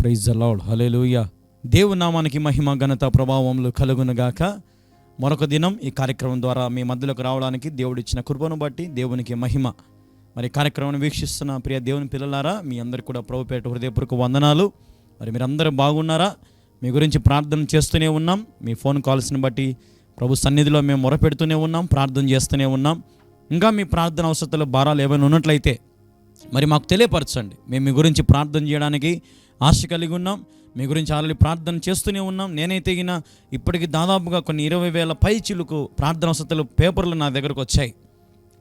Praise అలాడ్ hallelujah దేవు నామానికి మహిమ ఘనత ప్రభావంలో కలుగునగాక. మరొక దినం ఈ కార్యక్రమం ద్వారా మీ మధ్యలోకి రావడానికి దేవుడు ఇచ్చిన కృపను బట్టి దేవునికి మహిమ. మరి కార్యక్రమాన్ని వీక్షిస్తున్న ప్రియ దేవుని పిల్లలారా మీ అందరికీ కూడా ప్రభుపేట హృదయపూర్వక వందనాలు. మరి మీరందరూ బాగున్నారా? మీ గురించి ప్రార్థన చేస్తూనే ఉన్నాం. మీ ఫోన్ కాల్స్ని బట్టి ప్రభు సన్నిధిలో మేము మొరపెడుతూనే ఉన్నాం ప్రార్థన చేస్తూనే ఉన్నాం. ఇంకా మీ ప్రార్థన అవసరాలు భారాలు ఏమైనా ఉన్నట్లయితే మరి మాకు తెలియపరచండి. మేము మీ గురించి ప్రార్థన చేయడానికి ఆశ కలిగి ఉన్నాం. మీ గురించి ఆల్రెడీ ప్రార్థన చేస్తూనే ఉన్నాం. నేనైతే గిన ఇప్పటికి దాదాపుగా కొన్ని ఇరవై వేల పై చిలుకు ప్రార్థన వసతులు పేపర్లు నా దగ్గరకు వచ్చాయి.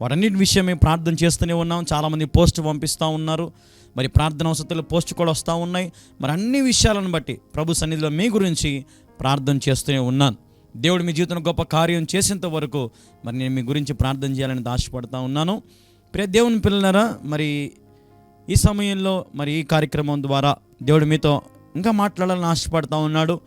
వాటన్నిటి విషయమే ప్రార్థన చేస్తూనే ఉన్నాం. చాలామంది పోస్ట్ పంపిస్తూ ఉన్నారు. మరి ప్రార్థన వసతులు పోస్ట్ కూడా వస్తూ ఉన్నాయి. మరి అన్ని విషయాలను బట్టి ప్రభు సన్నిధిలో మీ గురించి ప్రార్థన చేస్తూనే ఉన్నాను. దేవుడు మీ జీవితంలో గొప్ప కార్యం చేసేంత వరకు మరి నేను మీ గురించి ప్రార్థన చేయాలని ఆశపడతా ఉన్నాను. ప్రియ దేవుని పిల్లలరా మరి ఈ సమయంలో మరి ఈ కార్యక్రమం ద్వారా దేవుడు మీతో ఇంకా మాట్లాడాలని ఆశపడతా ఉన్నాడు.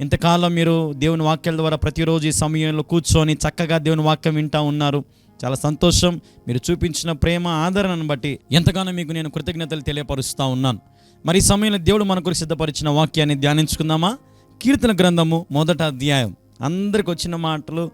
ఇంతకాలం మీరు దేవుని వాక్యాల ద్వారా ప్రతిరోజు ఈ సమయంలో కూర్చొని చక్కగా దేవుని వాక్యం వింటా ఉన్నారు. చాలా సంతోషం. మీరు చూపించిన ప్రేమ ఆదరణను బట్టి ఎంతగానో మీకు నేను కృతజ్ఞతలు తెలియపరుస్తూ ఉన్నాను. మరి ఈ సమయంలో దేవుడు మన కొరకు సిద్ధపరిచిన వాక్యాన్ని ధ్యానించుకుందామా? కీర్తన గ్రంథము మొదట అధ్యాయం. అందరికి వచ్చిన మాటలు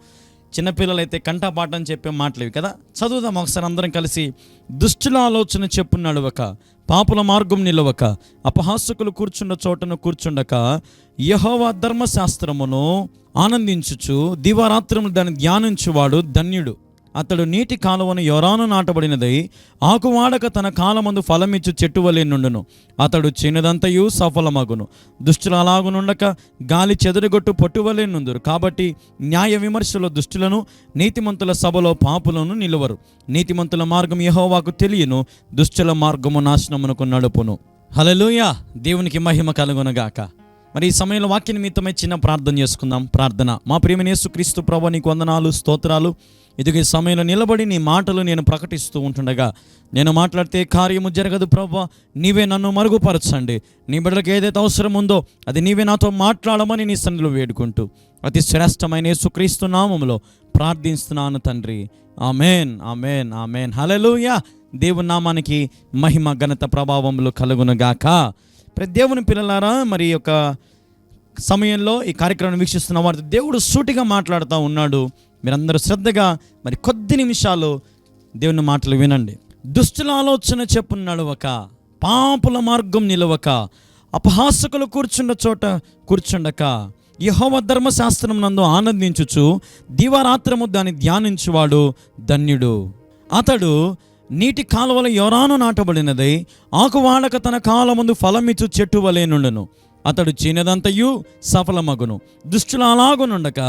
చిన్నపిల్లలైతే కంఠపాఠం చెప్పే మాటలు కదా? చదువుదాం ఒకసారి అందరం కలిసి. దుష్టుల ఆలోచన చెప్పు ఒక పాపుల మార్గం నిలవక అపహాసకులు కూర్చున్న చోటను కూర్చుండక యహోవా ధర్మశాస్త్రమును ఆనందించుచు దివారాత్రములు దాన్ని ధ్యానించువాడు ధన్యుడు. అతడు నీటి కాలువను యొరాను నాటబడినదై ఆకువాడక తన కాలమందు ఫలమిచ్చు చెట్టు వలె నుండును. అతడు చిన్నదంతయు సఫలమగును. దుష్టులు అలాగునుండక గాలి చెదరగొట్టు పొట్టువలే నుందురు. కాబట్టి న్యాయ విమర్శలో దుష్టులను నీతిమంతుల సభలో పాపులను నిలువరు. నీతిమంతుల మార్గం యహోవాకు తెలియను దుష్టుల మార్గము నాశనమునకు నడుపును. హలలుయా దేవునికి మహిమ కలుగునగాక. మరి ఈ సమయంలో వాక్య నిమిత్తమై చిన్న ప్రార్థన చేసుకుందాం. ప్రార్థన. మా ప్రియమనేసు క్రీస్తు ప్రభు నీకు వందనాలు స్తోత్రాలు. ఇదిగో ఈ సమయంలో నిలబడి నీ మాటలు నేను ప్రకటిస్తూ ఉంటుండగా నేను మాట్లాడితే కార్యము జరగదు ప్రభు. నీవే నన్ను మరుగుపరచండి. నీ బిడ్డలకు ఏదైతే అవసరం ఉందో అది నీవే నాతో మాట్లాడమని నీ సన్నిలో వేడుకుంటూ అతి శ్రేష్టమైన యేసుక్రీస్తు నామములో ప్రార్థిస్తున్నాను తండ్రి. Amen amen amen. హలలుయా దేవుని నామానికి మహిమ ఘనత ప్రభావములు కలుగునుగాక. ప్రతి దేవుని పిల్లలారా మరి యొక్క సమయంలో ఈ కార్యక్రమం వీక్షిస్తున్న వారితో దేవుడు సూటిగా మాట్లాడుతూ ఉన్నాడు. మీరందరూ శ్రద్ధగా మరి కొద్ది నిమిషాలు దేవుని మాటలు వినండి. దుష్టుల ఆలోచన చెప్పు నడవక పాపుల మార్గం నిలవక అపహాసకులు కూర్చుండ చోట కూర్చుండక యహోవ ధర్మశాస్త్రం నందు ఆనందించుచు దివారాత్రము దాన్ని ధ్యానించువాడు ధన్యుడు. అతడు నీటి కాలువల యొరాను నాటబడినది ఆకువాడక తన కాలముందు ఫలమిచ్చు చెట్టు వలె నుండును. అతడు చిన్నదంతయు సఫలమగును. దుష్టులు అలాగునుండక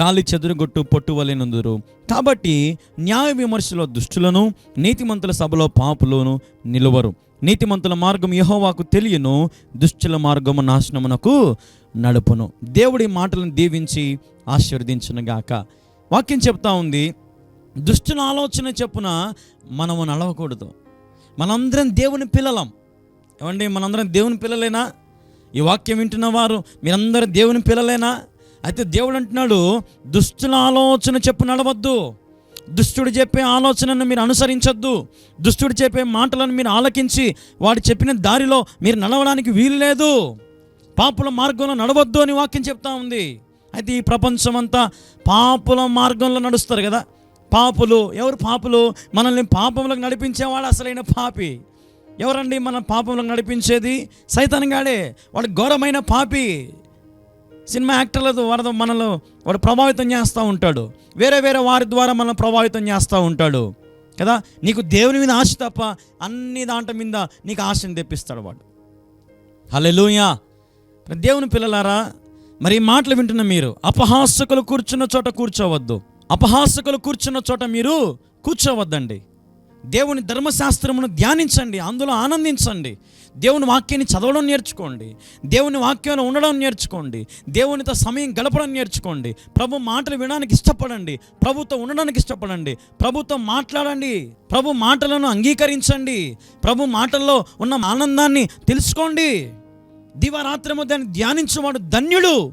గాలి చెదురుగొట్టు పొట్టు వలె నుందురు. కాబట్టి న్యాయ విమర్శలో దుష్టులను నీతిమంతుల సభలో పాపులను నిలువరు. నీతిమంతుల మార్గం యహోవాకు తెలియను దుష్టుల మార్గము నాశనమునకు నడుపును. దేవుడి మాటలను దీవించి ఆశీర్వదించునుగాక. వాక్యం చెప్తా ఉంది దుష్టుల ఆలోచన చెప్పున మనము నడవకూడదు. మనందరం దేవుని పిల్లలం. ఏమండి? మనందరం దేవుని పిల్లలేనా? ఈ వాక్యం వింటున్న వారు మీరందరూ దేవుని పిల్లలేనా? అయితే దేవుడు అంటున్నాడు దుష్టుల ఆలోచన చెప్పు నడవద్దు. దుష్టుడు చెప్పే ఆలోచనను మీరు అనుసరించొద్దు. దుష్టుడు చెప్పే మాటలను మీరు ఆలకించి వాడు చెప్పిన దారిలో మీరు నడవడానికి వీలు లేదు. పాపుల మార్గంలో నడవద్దు అని వాక్యం చెప్తా ఉంది. అయితే ఈ ప్రపంచం అంతా పాపుల మార్గంలో నడుస్తారు కదా. పాపులు. ఎవరు పాపులు? మనల్ని పాపంలోకి నడిపించేవాడు అసలైన పాపి. ఎవరండి మన పాపంలోకి నడిపించేది? సైతాన్గాడే. వాడు ఘోరమైన పాపి. సినిమా యాక్టర్లతో వరద మనలో వాడు ప్రభావితం చేస్తూ ఉంటాడు. వేరే వేరే వారి ద్వారా మనం ప్రభావితం చేస్తూ ఉంటాడు. కదా? నీకు దేవుని మీద ఆశ తప్ప అన్ని దాంట మీద నీకు ఆశని తెప్పిస్తాడు వాడు. హలెలుయా దేవుని పిల్లలారా మరి మాటలు వింటున్న మీరు అపహాసకులు కూర్చున్న చోట కూర్చోవద్దు. అపహాసకులు కూర్చున్న చోట మీరు కూర్చోవద్దండి. దేవుని ధర్మశాస్త్రమును ధ్యానించండి అందులో ఆనందించండి. దేవుని వాక్యాన్ని చదవడం నేర్చుకోండి దేవుని వాక్యంలో ఉండడం నేర్చుకోండి దేవునితో సమయం గడపడం నేర్చుకోండి ప్రభు మాటలు వినడానికి ఇష్టపడండి ప్రభుతో ఉండడానికి ఇష్టపడండి ప్రభుతో మాట్లాడండి ప్రభు మాటలను అంగీకరించండి ప్రభు మాటల్లో ఉన్న ఆనందాన్ని తెలుసుకోండి. దివారాత్రము దాన్ని ధ్యానించేవాడు ధన్యుడు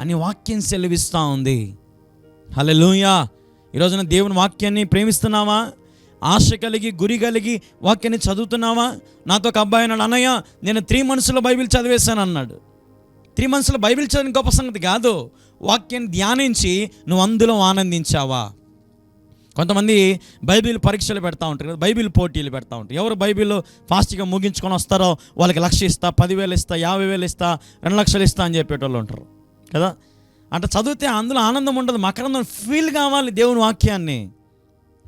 అని వాక్యం సెలవిస్తూ ఉంది. హలెలూయా ఈరోజున దేవుని వాక్యాన్ని ప్రేమిస్తున్నావా? ఆశ కలిగి గురి కలిగి వాక్యాన్ని చదువుతున్నావా? నాతో ఒక అబ్బాయి అన్నాడు అన్నయ్య నేను త్రీ మంత్స్లో బైబిల్ చదివేశాను అన్నాడు. త్రీ మంత్స్లో బైబిల్ చదివిన గొప్ప సంగతి కాదు. వాక్యాన్ని ధ్యానించి నువ్వు అందులో ఆనందించావా? కొంతమంది బైబిల్ పరీక్షలు పెడతా ఉంటారు కదా బైబిల్ పోటీలు పెడతా ఉంటారు. ఎవరు బైబిల్ ఫాస్ట్గా ముగించుకొని వస్తారో వాళ్ళకి లక్ష ఇస్తా పదివేలు ఇస్తా యాభై వేలు ఇస్తా రెండు లక్షలు ఇస్తా అని చెప్పేటోళ్ళు ఉంటారు కదా. అంటే చదివితే అందులో ఆనందం ఉండదు. మకరందం ఫీల్ కావాలి దేవుని వాక్యాన్ని.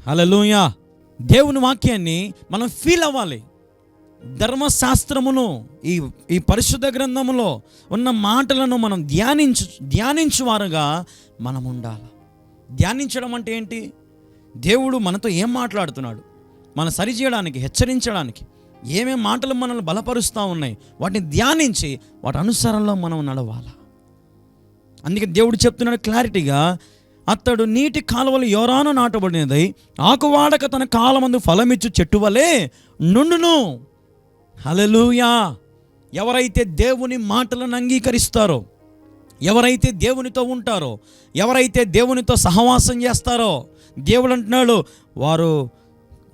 హల్లెలూయా దేవుని వాక్యాన్ని మనం ఫీల్ అవ్వాలి. ధర్మశాస్త్రమును ఈ ఈ పరిశుద్ధ గ్రంథములో ఉన్న మాటలను మనం ధ్యానించు ధ్యానించువారుగా మనం ఉండాలి ధ్యానించడం అంటే ఏంటి? దేవుడు మనతో ఏం మాట్లాడుతున్నాడు? మన సరిచేయడానికి హెచ్చరించడానికి ఏమేం మాటలు మనల్ని బలపరుస్తూ ఉన్నాయి? వాటిని ధ్యానించి వాటి అనుసరంలో మనం నడవాలి? అందుకే దేవుడు చెప్తున్నాడు క్లారిటీగా అతడు నీటి కాలువలు ఎవరానో నాటబడినది ఆకువాడక తన కాలమందు ఫలమిచ్చు చెట్టు వలె నుండును. హలలుయా ఎవరైతే దేవుని మాటలను అంగీకరిస్తారో ఎవరైతే దేవునితో ఉంటారో ఎవరైతే దేవునితో సహవాసం చేస్తారో దేవుడు అంటున్నాడు వారు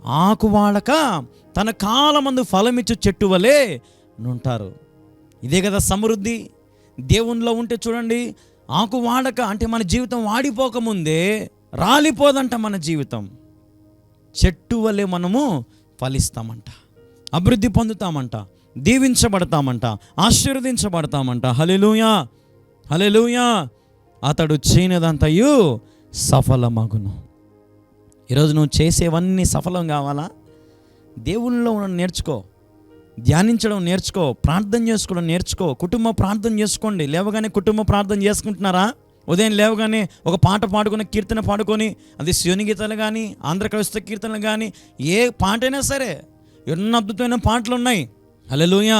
ఆకువాడక తన కాలమందు ఫలమిచ్చు చెట్టు వలె నుంటారు. ఇదే కదా సమృద్ధి. దేవునిలో ఉంటే చూడండి ఆకు వాడక అంటే మన జీవితం వాడిపోకముందే రాలిపోదంట మన జీవితం. చెట్టు వలె మనము ఫలిస్తామంట. అభివృద్ధి పొందుతామంట. దీవించబడతామంట. ఆశీర్వదించబడతామంట. హలెలుయా హలెలుయా అతడు చేయనిదంతయు సఫలమగును. ఈరోజు నువ్వు చేసేవన్నీ సఫలం కావాలా? దేవుళ్ళలో నేర్చుకో. ధ్యానించడం నేర్చుకో ప్రార్థన చేసుకోవడం నేర్చుకో కుటుంబ ప్రార్థన చేసుకోండి. లేవగానే కుటుంబ ప్రార్థన చేసుకుంటున్నారా? ఉదయం లేవగానే ఒక పాట పాడుకొని కీర్తన పాడుకొని అది శివుని గీతాలు కానీ ఆంధ్ర కీర్తనలు కానీ ఏ పాట అయినా సరే ఎన్నో అద్భుతమైన పాటలు ఉన్నాయి. హలెలుయా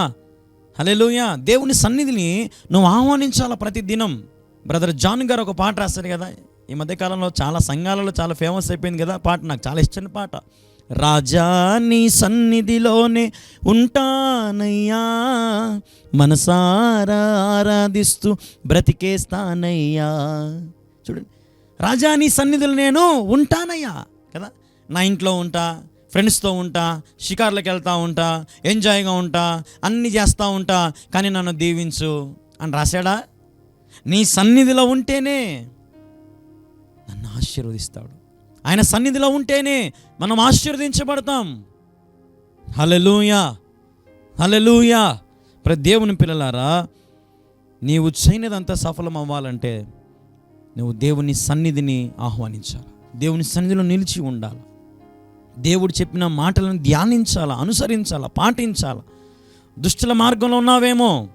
హలెలుయా దేవుని సన్నిధిని నువ్వు ఆహ్వానించాలా ప్రతి దినం బ్రదర్ జాన్ గారు ఒక పాట రాస్తారు కదా ఈ మధ్యకాలంలో చాలా సంఘాలలో చాలా ఫేమస్ అయిపోయింది కదా పాట నాకు చాలా ఇష్టమైన పాట. రాజా నీ సన్నిధిలోనే ఉంటానయ్యా. మనసారా ఆరాధిస్తూ బ్రతికేస్తానయ్యా చూడండి రాజా నీ సన్నిధిలో నేను ఉంటానయ్యా కదా. నా ఇంట్లో ఉంటా ఫ్రెండ్స్తో ఉంటా షికార్లకు వెళ్తూ ఉంటా ఎంజాయ్గా ఉంటా అన్నీ చేస్తూ ఉంటా కానీ నన్ను దీవించు అని రాశాడా? నీ సన్నిధిలో ఉంటేనే నన్ను ఆశీర్వదిస్తాడు. ఆయన సన్నిధిలో ఉంటేనే మనం ఆశీర్వదించబడతాం. హలెలూయా హలెలూయా ప్రతి దేవుని పిల్లలారా నీవు చేయనిదంతా సఫలం అవ్వాలంటే నువ్వు దేవుని సన్నిధిని ఆహ్వానించాలి. దేవుని సన్నిధిలో నిలిచి ఉండాలి. దేవుడు చెప్పిన మాటలను ధ్యానించాలా అనుసరించాలా పాటించాలా. దుష్టుల మార్గంలో ఉన్నావేమో?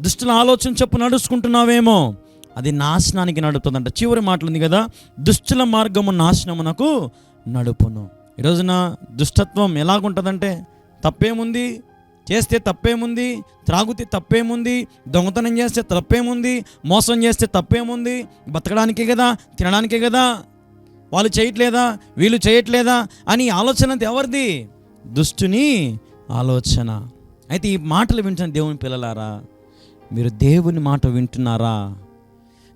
దుష్టుల ఆలోచన చెప్పు నడుచుకుంటున్నావేమో? అది నాశనానికి నడుపుతుందంట. చివరి మాటలుంది కదా దుష్టుల మార్గము నాశనమునకు నడుపును. ఈ రోజున దుష్టత్వం ఎలాగుంటుందంటే తప్పేముంది? చేస్తే తప్పేముంది? త్రాగుతే తప్పేముంది? దొంగతనం చేస్తే తప్పేముంది? మోసం చేస్తే తప్పేముంది? బతకడానికే కదా? తినడానికే కదా? వాళ్ళు చేయట్లేదా? వీళ్ళు చేయట్లేదా? అని ఆలోచన ఎవరిది? దుష్టుని ఆలోచన. అయితే ఈ మాటలు వింటున్న దేవుని పిల్లలారా మీరు దేవుని మాట వింటున్నారా?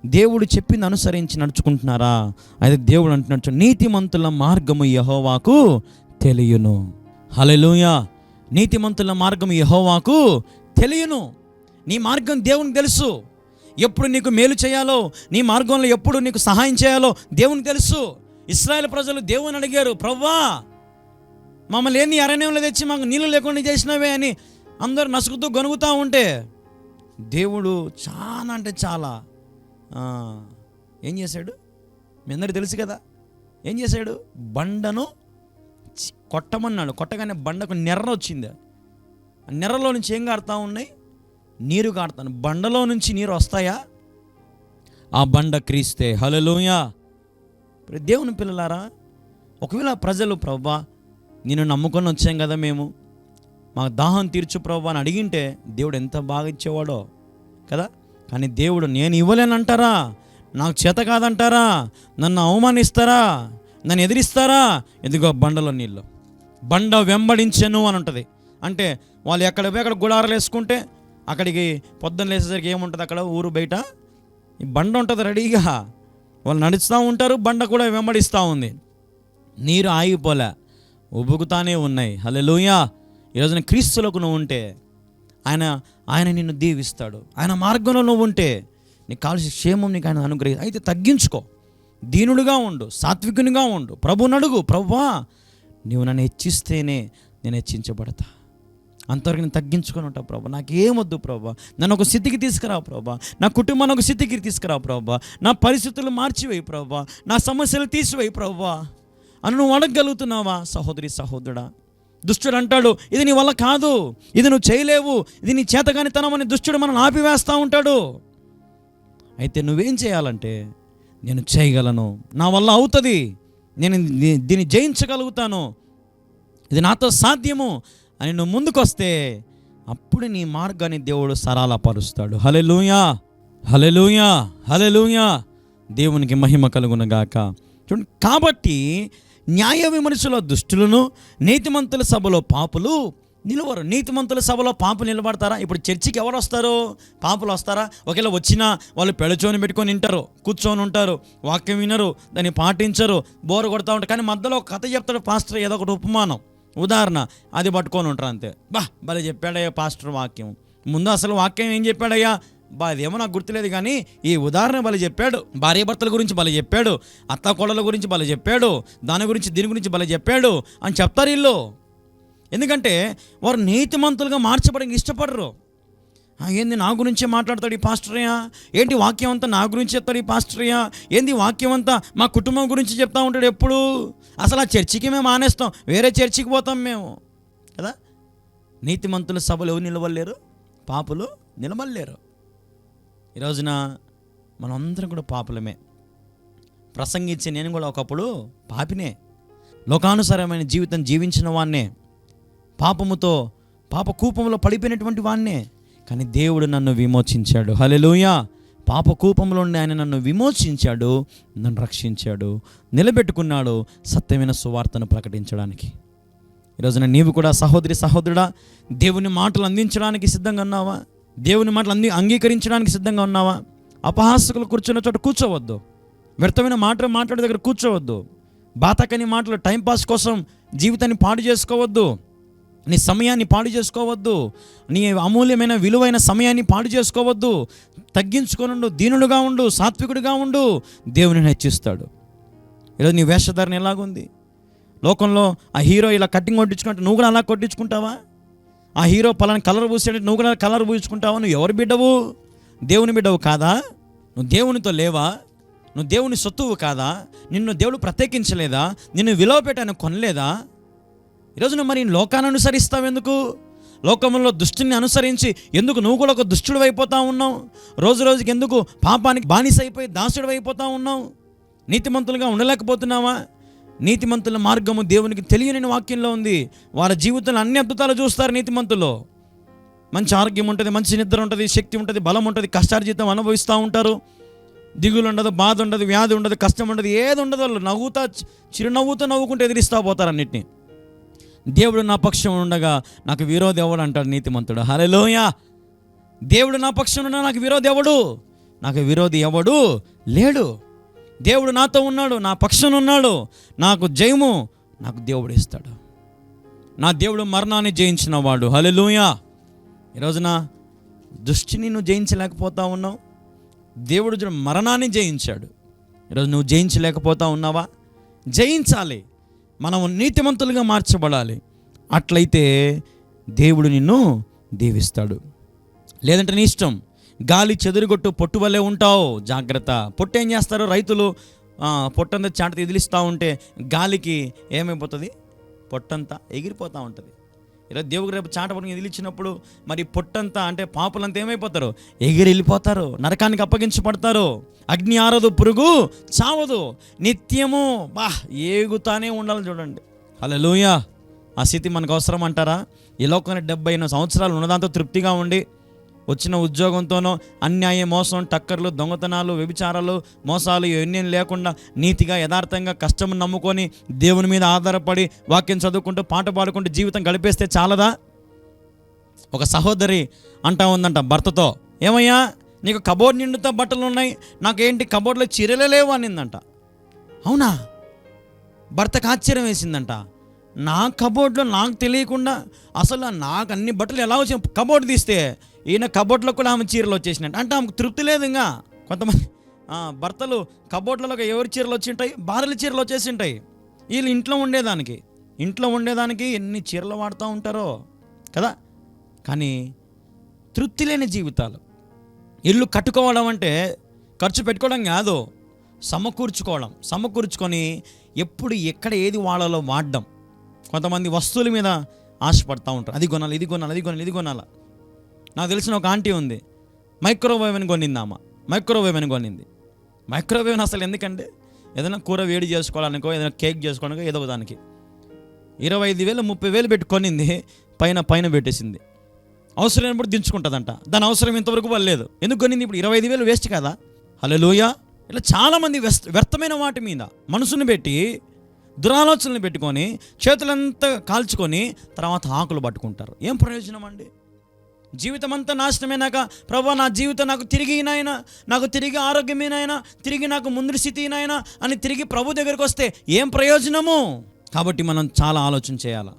దేవుడు చెప్పింది అనుసరించి నడుచుకుంటున్నారా? అయితే దేవుడు అంటున్నట్టు నీతిమంతుల మార్గము యహోవాకు తెలియను. హలెలుయా నీతిమంతుల మార్గం యహోవాకు తెలియను. నీ మార్గం దేవునికి తెలుసు. ఎప్పుడు నీకు మేలు చేయాలో నీ మార్గంలో ఎప్పుడు నీకు సహాయం చేయాలో దేవునికి తెలుసు. ఇస్రాయేల్ ప్రజలు దేవుని అడిగారు ప్రవ్వా మమ్మల్ని ఏంది అరణ్యంలో తెచ్చి మాకు నీళ్ళు లేకుండా చేసినవే అని అందరూ నసుకుతూ గొనుగుతూ ఉంటే? దేవుడు చాలా అంటే చాలా ఏం చేశాడు? మీ అందరికి తెలుసు కదా? ఏం చేశాడు? బండను చి- కొట్టమన్నాడు. కొట్టగానే బండకు నెర్ర వచ్చింది. ఆ నెర్రలో నుంచి ఏం కారుతా ఉన్నాయి? నీరు కారుతాను. బండలో నుంచి నీరు వస్తాయా? ఆ బండ క్రీస్తే. హలోయా దేవుని పిల్లలారా ఒకవేళ ప్రజలు ప్రవ్వా నేను నమ్ముకొని వచ్చాం కదా మేము. మాకు దాహం తీర్చు ప్రవ్వా అని అడిగింటే దేవుడు ఎంత బాగా ఇచ్చేవాడో కదా? కానీ దేవుడు నేను ఇవ్వలేనంటారా? నాకు చేత కాదంటారా? నన్ను అవమానిస్తారా? నన్ను ఎదిరిస్తారా? ఎందుకో బండలో నీళ్ళు. బండ వెంబడించను అని ఉంటుంది. అంటే వాళ్ళు ఎక్కడ పోయి అక్కడ గుడారాలు వేసుకుంటే అక్కడికి పొద్దున్న లేచేసరికి ఏముంటుంది అక్కడ? ఊరు బయట? ఈ బండ ఉంటుంది రెడీగా. వాళ్ళు నడుస్తూ ఉంటారు బండ కూడా వెంబడిస్తూ ఉంది. నీరు ఆగిపోలే. ఉబుకుతానే ఉన్నాయి. హల్లెలూయా. ఈరోజున క్రీస్తులకు నువ్వు ఉంటే ఆయన ఆయన నిన్ను దీవిస్తాడు. ఆయన మార్గంలో నువ్వు ఉంటే నీకు కావాల్సిన క్షేమం నీకు ఆయన అనుగ్రహి అయితే తగ్గించుకో. దీనుడుగా ఉండు సాత్వికునిగా ఉండు. ప్రభువుని అడుగు ప్రభువా నువ్వు నన్ను హెచ్చిస్తేనే నేను హెచ్చించబడతా. అంతవరకు నేను తగ్గించుకొని ఉంటా ప్రభా. నాకు ఏమొద్దు ప్రభా. నన్ను ఒక స్థితికి తీసుకురా ప్రభా. నా కుటుంబాన్ని ఒక స్థితికి తీసుకురా ప్రభా. నా పరిస్థితులు మార్చివేయి ప్రభా. నా సమస్యలు తీసివేయి ప్రభా. అని నువ్వు అడగగలుగుతున్నావా? సహోదరి సహోదరుడా దుష్టుడు అంటాడు ఇది నీ వల్ల కాదు ఇది నువ్వు చేయలేవు ఇది నీ చేతగానితనమని దుష్టుడు మనం ఆపివేస్తూ ఉంటాడు. అయితే నువ్వేం చేయాలంటే నేను చేయగలను నా వల్ల అవుతుంది నేను దీన్ని జయించగలుగుతాను ఇది నాతో సాధ్యము అని నువ్వు ముందుకొస్తే అప్పుడు నీ మార్గాన్ని దేవుడు సరళపరుస్తాడు. హలెలూయా హలే లూయా దేవునికి మహిమ కలుగునగాక చూడండి కాబట్టి న్యాయ విమర్శలో దుష్టులను నీతిమంతుల సభలో పాపులు నిలవరు. నీతిమంతుల సభలో పాపు నిలబడతారా? ఇప్పుడు చర్చికి ఎవరు వస్తారు? పాపులు వస్తారా? ఒకవేళ వచ్చినా వాళ్ళు పెళ్ళచోని పెట్టుకొని వింటారు కూర్చొని ఉంటారు వాక్యం వినరు దాన్ని పాటించరు బోరు కొడతా ఉంటారు. కానీ మధ్యలో కథ చెప్తాడు పాస్టర్ ఏదో ఒకటి ఉపమానం. ఉదాహరణ అది పట్టుకొని ఉంటారు అంతే. బా భలే చెప్పాడయ్యా పాస్టర్ వాక్యం. ముందు అసలు వాక్యం ఏం చెప్పాడయ్యా? అదేమో నాకు గుర్తులేదు కానీ ఈ ఉదాహరణ బలి చెప్పాడు. భార్యాభర్తల గురించి బలి చెప్పాడు. అత్త కోడల గురించి బలి చెప్పాడు. దాని గురించి దీని గురించి బలి చెప్పాడు అని చెప్తారు వీళ్ళు. ఎందుకంటే వారు నీతిమంతులుగా మార్చబడానికి ఇష్టపడరు. ఏంది నా గురించే మాట్లాడతాడు ఈ పాస్టరయ్య ఏంటి వాక్యం అంతా నా గురించి చెప్తాడు ఈ పాస్టరయ్య ఏంది వాక్యం అంతా మా కుటుంబం గురించి చెప్తా ఉంటాడు ఎప్పుడు? అసలు ఆ చర్చికి మేము మానేస్తాం. వేరే చర్చికి పోతాం మేము. కదా? నీతిమంతుల సభలు ఎవరు నిలవలేరు పాపులు నిలబడలేరు. ఈ రోజున మనందరం కూడా పాపులమే. ప్రసంగించే నేను కూడా ఒకప్పుడు పాపినే. లోకానుసారమైన జీవితం జీవించిన వాన్నే. పాపముతో పాప కూపంలో పడిపోయినటువంటి వాన్నే. కానీ దేవుడు నన్ను విమోచించాడు. హలెలుయా పాప కూపంలో ఉండి ఆయన నన్ను విమోచించాడు నన్ను రక్షించాడు నిలబెట్టుకున్నాడు సత్యమైన సువార్తను ప్రకటించడానికి. ఈరోజున నీవు కూడా సహోదరి సహోదరుడా దేవుని మాటలు అందించడానికి సిద్ధంగా ఉన్నావా? దేవుని మాటలు అంది అంగీకరించడానికి సిద్ధంగా ఉన్నావా? అపహాసకులు కూర్చున్న చోట కూర్చోవద్దు. వ్యర్థమైన మాటలు మాట్లాడే దగ్గర కూర్చోవద్దు. బాతకని మాటలు టైంపాస్ కోసం జీవితాన్ని పాడు చేసుకోవద్దు. నీ సమయాన్ని పాడు చేసుకోవద్దు. నీ అమూల్యమైన విలువైన సమయాన్ని పాడు చేసుకోవద్దు. తగ్గించుకొనుండు దీనుడుగా ఉండు సాత్వికుడిగా ఉండు. దేవుని హెచ్చిస్తాడు. ఈరోజు నీ వేషధారణ ఎలాగుంది? లోకంలో ఆ హీరో ఇలా కట్టింగ్ కొట్టించుకుంటే నువ్వు కూడా అలా కొట్టించుకుంటావా? ఆ హీరో పలానా కలర్ పూసాడు నువ్వు కూడా కలర్ పూయించుకుంటావు? నువ్వు ఎవరు బిడ్డవు? దేవుని బిడ్డవు కాదా? నువ్వు దేవునితో లేవా? నువ్వు దేవుని సొత్తువు కాదా? నిన్ను దేవుడు ప్రత్యేకించలేదా? నిన్ను విలువ పెట్టాను కొనలేదా? ఈరోజు నువ్వు మరి లోకాన్ని అనుసరిస్తావు ఎందుకు? లోకంలో దుష్టిని అనుసరించి ఎందుకు నువ్వు కూడా ఒక దుష్టుడు అయిపోతా ఉన్నావు? రోజు రోజుకి ఎందుకు పాపానికి బానిస అయిపోయి దాసుడు అయిపోతా ఉన్నావు? నీతిమంతులుగా ఉండలేకపోతున్నావా? నీతిమంతుల మార్గము దేవునికి తెలియని వాక్యంలో ఉంది. వారి జీవితంలో అన్ని అద్భుతాలు చూస్తారు నీతిమంతులు. మంచి ఆరోగ్యం ఉంటుంది మంచి నిద్ర ఉంటుంది శక్తి ఉంటుంది బలం ఉంటుంది కష్టార్జితం అనుభవిస్తూ ఉంటారు. దిగులు ఉండదు బాధ ఉండదు వ్యాధి ఉండదు కష్టం ఉండదు ఏది ఉండదు వాళ్ళు నవ్వుతా చిరునవ్వుతో నవ్వుకుంటూ ఎదిరిస్తూ పోతారు అన్నిటిని. దేవుడు నా పక్షం ఉండగా నాకు విరోధి ఎవడు అంటాడు నీతిమంతుడు. హలోయ దేవుడు నా పక్షం ఉండగా నాకు విరోధి ఎవడు? నాకు విరోధి ఎవడు లేడు. దేవుడు నాతో ఉన్నాడు నా పక్షం ఉన్నాడు నాకు జయము నాకు దేవుడు ఇస్తాడు. నా దేవుడు మరణాన్ని జయించిన వాడు. హలెలూయా ఈ రోజున దృష్టిని నువ్వు జయించలేకపోతా ఉన్నావు. దేవుడు మరణాన్ని జయించాడు. ఈరోజు నువ్వు జయించలేకపోతా ఉన్నావా? జయించాలి. మనం నీతిమంతులుగా మార్చబడాలి. అట్లయితే దేవుడు నిన్ను దీవిస్తాడు. లేదంటే నీ ఇష్టం. గాలి చెదురుగొట్టు పొట్టు వల్లే ఉంటావు. జాగ్రత్త. పొట్టు ఏం చేస్తారు? రైతులు పొట్టంతా చాట ఎదిలిస్తూ ఉంటే గాలికి ఏమైపోతుంది? పొట్టంతా ఎగిరిపోతూ ఉంటుంది. ఇలా దేవుడు రేపు చాట పట్టుకుని ఎదిలిచ్చినప్పుడు మరి పొట్టంతా అంటే పాపులంతా ఏమైపోతారు? ఎగిరి వెళ్ళిపోతారు. నరకానికి అప్పగించబడతారు. అగ్ని ఆరదు పురుగు చావదు. నిత్యము బా ఏగుతానే ఉండాలని చూడండి. హలో ఆ స్థితి మనకు అవసరం అంటారా? ఈ లోకంలో డెబ్బై ఎనిమిది సంవత్సరాలు ఉన్నదాంతో తృప్తిగా ఉండి వచ్చిన ఉద్యోగంతోనో అన్యాయం మోసం టక్కర్లు దొంగతనాలు వ్యభిచారాలు మోసాలు ఇవన్నీ లేకుండా నీతిగా యథార్థంగా కష్టం నమ్ముకొని దేవుని మీద ఆధారపడి వాక్యం చదువుకుంటూ పాట పాడుకుంటూ జీవితం గడిపేస్తే చాలదా? ఒక సహోదరి అంటా ఉందంట భర్తతో ఏమయ్యా నీకు కబోర్డ్ నిండుతో బట్టలు ఉన్నాయి నాకేంటి కబోర్డ్లో చీరలే లేవు అనిందంట. అవునా? భర్తకు ఆశ్చర్యం వేసిందంట. నా కబోర్డ్లో నాకు తెలియకుండా అసలు నాకు అన్ని బట్టలు ఎలా వచ్చాయి? కబోర్డ్ తీస్తే ఈయన కబోర్డ్లో కూడా ఆమె చీరలు వచ్చేసినట్టు. అంటే ఆమెకు తృప్తి లేదు ఇంకా. కొంతమంది భర్తలు కబోర్డ్లలో ఎవరి చీరలు వచ్చి ఉంటాయి భార్యల చీరలు వచ్చేసి ఉంటాయి వీళ్ళు ఇంట్లో ఉండేదానికి. ఇంట్లో ఉండేదానికి ఎన్ని చీరలు వాడుతూ ఉంటారో కదా? కానీ తృప్తి లేని జీవితాలు. ఇల్లు కట్టుకోవడం అంటే ఖర్చు పెట్టుకోవడం కాదు సమకూర్చుకోవడం. సమకూర్చుకొని ఎప్పుడు ఎక్కడ ఏది వాడాలో వాడడం. కొంతమంది వస్తువుల మీద ఆశపడతా ఉంటారు. అది కొనాలి ఇది కొనాలి అది కొనాలి ఇది కొనాలి. నాకు తెలిసిన ఒక ఆంటీ ఉంది. మైక్రోవేవ్ అని కొనింది ఆమె మైక్రోవేవ్ అని కొనింది. మైక్రోవేవ్ అసలు ఎందుకంటే? ఏదైనా కూర వేడి చేసుకోవడానికో ఏదైనా కేక్ చేసుకోవడానికో ఏదో దానికి. ఇరవై ఐదు వేలు ముప్పై వేలు పెట్టి కొనింది. పైన పైన పెట్టేసింది. అవసరం లేనప్పుడు దించుకుంటుందంట. దాని అవసరం ఇంతవరకు వాళ్ళలేదు ఎందుకు కొనింది? ఇప్పుడు ఇరవై ఐదు వేలు వేస్ట్ కదా. హలో లూయా ఇట్లా చాలామంది వ్యస్త వ్యర్థమైన వాటి మీద మనసును పెట్టి దురాలోచనలు పెట్టుకొని చేతులంతా కాల్చుకొని తర్వాత ఆకులు పట్టుకుంటారు. ఏం ప్రయోజనం అండి? జీవితం అంతా నాశనమైనాక ప్రభా నా జీవితం నాకు తిరిగి నాయన. నాకు తిరిగి ఆరోగ్యమేనాయన తిరిగి నాకు ముందు స్థితి నాయనా అని తిరిగి ప్రభు దగ్గరికి వస్తే ఏం ప్రయోజనము? కాబట్టి మనం చాలా ఆలోచన చేయాలా?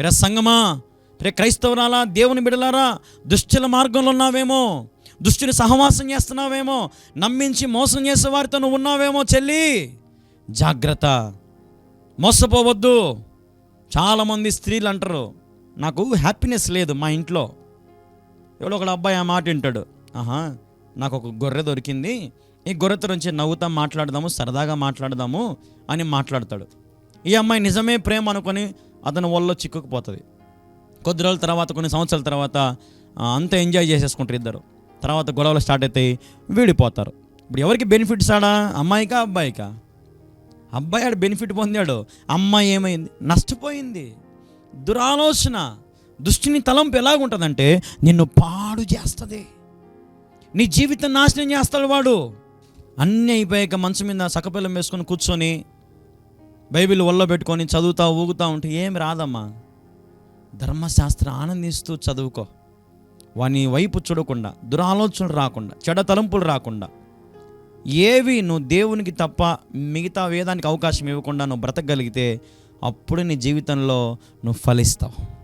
రే సంగమా రే క్రైస్తవురాలా దేవుని బిడలారా దుష్టుల మార్గంలో ఉన్నావేమో? దుష్టుని సహవాసం చేస్తున్నావేమో? నమ్మించి మోసం చేసే వారితో నువ్వు ఉన్నావేమో చెల్లి? జాగ్రత్త. మోసపోవద్దు. చాలామంది స్త్రీలు అంటారు నాకు హ్యాపీనెస్ లేదు మా ఇంట్లో. ఎవడో ఒక అబ్బాయి ఆ మాట వింటాడు. ఆహా నాకు ఒక గొర్రె దొరికింది. ఈ గొర్రెతో నుంచి నవ్వుతాం మాట్లాడదాము సరదాగా మాట్లాడదాము అని మాట్లాడతాడు. ఈ అమ్మాయి నిజమే ప్రేమ అనుకొని అతను ఒళ్ళో చిక్కుకుపోతుంది. కొద్ది రోజుల తర్వాత కొన్ని సంవత్సరాల తర్వాత అంత అంతా ఎంజాయ్ చేసేసుకుంటారు ఇద్దరు. తర్వాత గొడవలు స్టార్ట్ అవుతాయి వీడిపోతారు. ఇప్పుడు ఎవరికి బెనిఫిట్స్ ఆడా? అమ్మాయికా అబ్బాయికా? అబ్బాయి ఆడు బెనిఫిట్ పొందాడు. అమ్మాయి ఏమైంది? నష్టపోయింది. దురాలోచన. దుష్టిని తలంపు ఎలాగుంటుందంటే నిన్ను పాడు చేస్తుంది. నీ జీవితం నాశనం చేస్తాడు వాడు. అన్నీ అయిపోయాక మంచం మీద సకపిల్లం వేసుకొని కూర్చొని బైబిల్ ఒళ్ళో పెట్టుకొని చదువుతా ఊగుతా ఉంటే ఏం రాదమ్మా. ధర్మశాస్త్రం ఆనందిస్తూ చదువుకో. వాని వైపు చూడకుండా దురాలోచనలు రాకుండా చెడ తలంపులు రాకుండా ఏవి నువ్వు దేవునికి తప్ప మిగతా వేదానికి అవకాశం ఇవ్వకుండా నువ్వు బ్రతకగలిగితే అప్పుడు నీ జీవితంలో నువ్వు ఫలిస్తావు.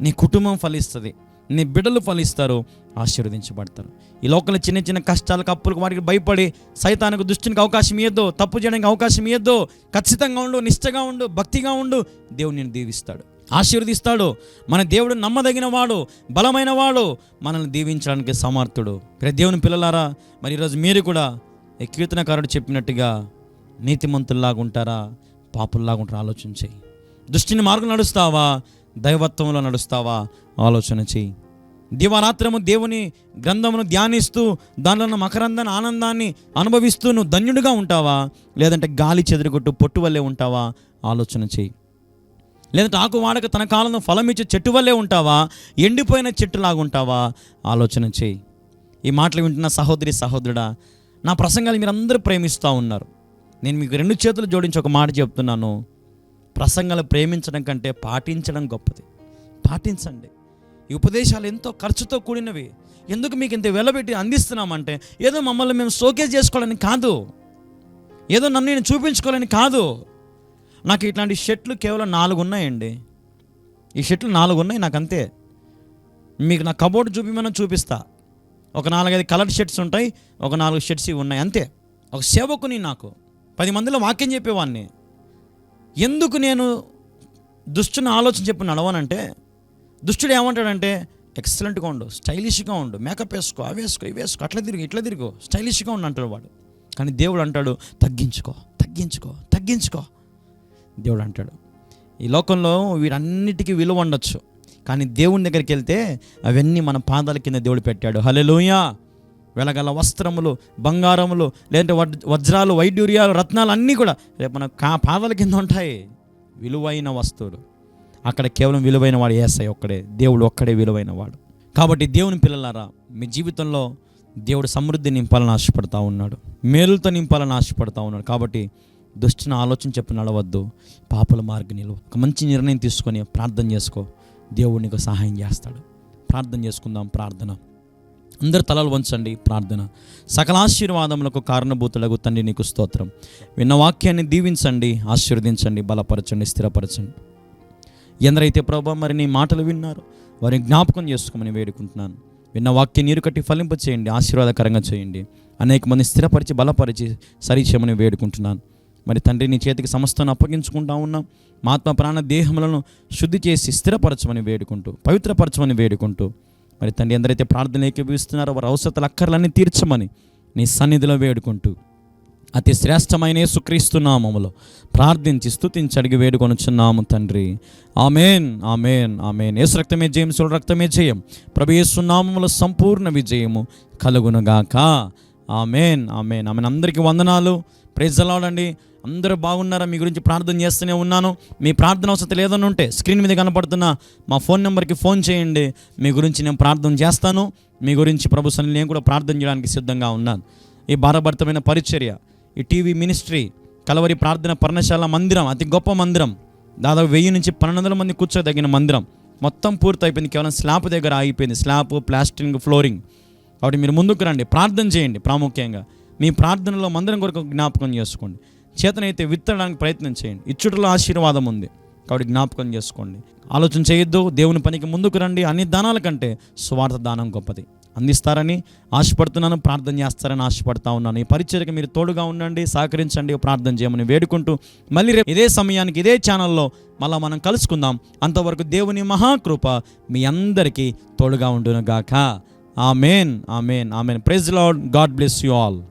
నీ కుటుంబం ఫలిస్తుంది నీ బిడ్డలు ఫలిస్తారు ఆశీర్వదించబడతారు. ఈ లోకల చిన్న చిన్న కష్టాలకు అప్పులకు వాటికి భయపడి సైతానికి దుష్టునికి అవకాశం ఇవ్వద్దు తప్పు చేయడానికి అవకాశం ఇవ్వద్దు ఖచ్చితంగా ఉండు నిష్టగా ఉండు భక్తిగా ఉండు దేవుడు నేను దీవిస్తాడు. ఆశీర్వదిస్తాడు. మన దేవుడు నమ్మదగిన వాడు బలమైన వాడు మనల్ని దీవించడానికి సమర్థుడు. ప్రతి దేవుని పిల్లలారా మరి ఈరోజు మీరు కూడా ఈ కీర్తనకారుడు చెప్పినట్టుగా నీతిమంతుల్లాగా ఉంటారా పాపుల్లాగా ఉంటారా ఆలోచన దుష్టిని మార్గం నడుస్తావా దైవత్వంలో నడుస్తావా? ఆలోచన చేయి దివరాత్రము దేవుని గ్రంథమును ధ్యానిస్తూ దానిలో ఉన్న మకరందాన్ని ఆనందాన్ని అనుభవిస్తూ నువ్వు ధన్యుడిగా ఉంటావా? లేదంటే గాలి చెదిరిగొట్టు పొట్టు వల్లే ఉంటావా? ఆలోచన చేయి లేదంటే ఆకు వాడక తన కాలంలో ఫలం ఇచ్చే చెట్టు వల్లే ఉంటావా? ఎండిపోయిన చెట్టులాగా ఉంటావా? ఆలోచన చేయి ఈ మాటలు వింటున్న సహోదరి సహోదరుడా నా ప్రసంగాలు మీరు అందరూ ప్రేమిస్తూ ఉన్నారు. నేను మీకు రెండు చేతులు జోడించి ఒక మాట చెప్తున్నాను. ప్రసంగాలు ప్రేమించడం కంటే పాటించడం గొప్పది. పాటించండి. ఈ ఉపదేశాలు ఎంతో ఖర్చుతో కూడినవి. ఎందుకు మీకు ఇంత వెలబెట్టి అందిస్తున్నామంటే ఏదో మమ్మల్ని మేము షోకేజ్ చేసుకోవాలని కాదు. ఏదో నన్ను నేను చూపించుకోవాలని కాదు. నాకు ఇట్లాంటి షర్ట్లు కేవలం నాలుగు ఉన్నాయండి. ఈ షర్ట్లు నాలుగు ఉన్నాయి నాకు అంతే. మీకు నా కబోర్డ్ చూపిమని చూపిస్తా. ఒక నాలుగైదు కలర్ షర్ట్స్ ఉంటాయి ఒక నాలుగు షర్ట్స్ ఇవి ఉన్నాయి అంతే. ఒక సేవకుని నాకు. పది మందిలో వాక్యం చెప్పేవాడిని ఎందుకు నేను దుష్టుని ఆలోచన చెప్పి నడవనంటే దుష్టుడు ఏమంటాడంటే ఎక్సలెంట్గా ఉండు స్టైలిష్గా ఉండు మేకప్ వేసుకో అవి వేసుకో ఇవి వేసుకో అట్లా తిరుగు ఇట్లా తిరుగు స్టైలిష్గా ఉండు అంటాడు వాడు. కానీ దేవుడు అంటాడు తగ్గించుకో తగ్గించుకో తగ్గించుకో దేవుడు అంటాడు. ఈ లోకంలో వీటన్నిటికీ విలువ ఉండొచ్చు. కానీ దేవుని దగ్గరికి వెళ్తే అవన్నీ మన పాదాల కింద దేవుడు పెట్టాడు. హలెలూయా వెలగల వస్త్రములు బంగారములు లేదంటే వజ్రాలు వైడ్యూర్యాలు రత్నాలు అన్నీ కూడా రేపు మన కా పాదాల కింద ఉంటాయి. విలువైన వస్తువులు. అక్కడ కేవలం విలువైన వాడు ఏసై ఒక్కడే దేవుడు ఒక్కడే విలువైన వాడు. కాబట్టి దేవుని పిల్లలారా మీ జీవితంలో దేవుడు సమృద్ధి నింపాలని ఆశపడతా ఉన్నాడు. మేలుతో నింపాలని ఆశపడతా ఉన్నాడు. కాబట్టి దుష్టిన ఆలోచన చెప్పి నడవద్దు. పాపల మార్గ నిలువ. ఒక మంచి నిర్ణయం తీసుకొని ప్రార్థన చేసుకో. దేవుడు నీకు సహాయం చేస్తాడు. ప్రార్థన చేసుకుందాం ప్రార్థన. అందరు తలలు వంచండి ప్రార్థన. సకల ఆశీర్వాదములకు కారణభూతులకు తండ్రి నీకు స్తోత్రం. విన్న వాక్యాన్ని దీవించండి ఆశీర్వదించండి బలపరచండి స్థిరపరచండి. ఎందరైతే ప్రభా మరి నీ మాటలు విన్నారు వారిని జ్ఞాపకం చేసుకోమని వేడుకుంటున్నాను. విన్న వాక్యం నీరు కట్టి ఫలింప చేయండి ఆశీర్వాదకరంగా చేయండి. అనేక మంది స్థిరపరిచి బలపరిచి సరిచేయమని వేడుకుంటున్నాను. మరి తండ్రి నీ చేతికి సమస్తను అప్పగించుకుంటా ఉన్నాం. మా ఆత్మ ప్రాణ దేహములను శుద్ధి చేసి స్థిరపరచమని వేడుకుంటూ పవిత్రపరచమని వేడుకుంటూ మరి తండ్రి ఎందరైతే ప్రార్థన ఏకీభవిస్తున్నారో వారి అవసరతల అక్కర్లన్నీ తీర్చమని నీ సన్నిధిలో వేడుకుంటూ అతి శ్రేష్టమైన సుక్రీస్తున్నామములో ప్రార్థించి స్థుతించి అడిగి వేడుకొనుచున్నాము తండ్రి. Amen amen amen. ఏసు రక్తమే జయం సుల రక్తమే జయం ప్రభు యేసునామములో సంపూర్ణ విజయము కలుగునుగాక. Amen amen. ఆమెన్. అందరికీ వందనాలు. ప్రేజలాడండి అందరూ బాగున్నారా? మీ గురించి ప్రార్థన చేస్తూనే ఉన్నాను. మీ ప్రార్థన అవసరం లేదని ఉంటే స్క్రీన్ మీద కనపడుతున్న మా ఫోన్ నెంబర్కి ఫోన్ చేయండి. మీ గురించి నేను ప్రార్థన చేస్తాను. మీ గురించి ప్రభు నేను కూడా ప్రార్థన చేయడానికి సిద్ధంగా ఉన్నాను. ఈ భారభర్తమైన పరిచర్య ఈ టీవీ మినిస్ట్రీ కలవరి ప్రార్థన పర్ణశాల మందిరం అతి గొప్ప మందిరం దాదాపు వెయ్యి నుంచి పన్నెండు వందల మంది కూర్చోదగిన మందిరం మొత్తం పూర్తి అయిపోయింది కేవలం స్లాబ్ దగ్గర ఆగిపోయింది. Slab plastering flooring. కాబట్టి మీరు ముందుకు రండి. ప్రార్థన చేయండి ప్రాముఖ్యంగా. మీ ప్రార్థనలో మందిరం కొరకు జ్ఞాపకం చేసుకోండి. చేతనైతే విత్తడానికి ప్రయత్నం చేయండి. ఇచ్చుటలో ఆశీర్వాదం ఉంది. కాబట్టి జ్ఞాపకం చేసుకోండి. ఆలోచన చేయొద్దు. దేవుని పనికి ముందుకు రండి. అన్ని దానాల కంటే స్వార్థ దానం గొప్పది. అందిస్తారని ఆశపడుతున్నాను. ప్రార్థన చేస్తారని ఆశపడతా ఉన్నాను. ఈ పరిచయకు మీరు తోడుగా ఉండండి. సహకరించండి. ప్రార్థన చేయమని వేడుకుంటూ మళ్ళీ రేపు ఇదే సమయానికి ఇదే ఛానల్లో మళ్ళీ మనం కలుసుకుందాం. అంతవరకు దేవుని మహాకృప మీ అందరికీ తోడుగా ఉండునుగాక. Amen. Amen. Amen. Praise Lord God bless you all.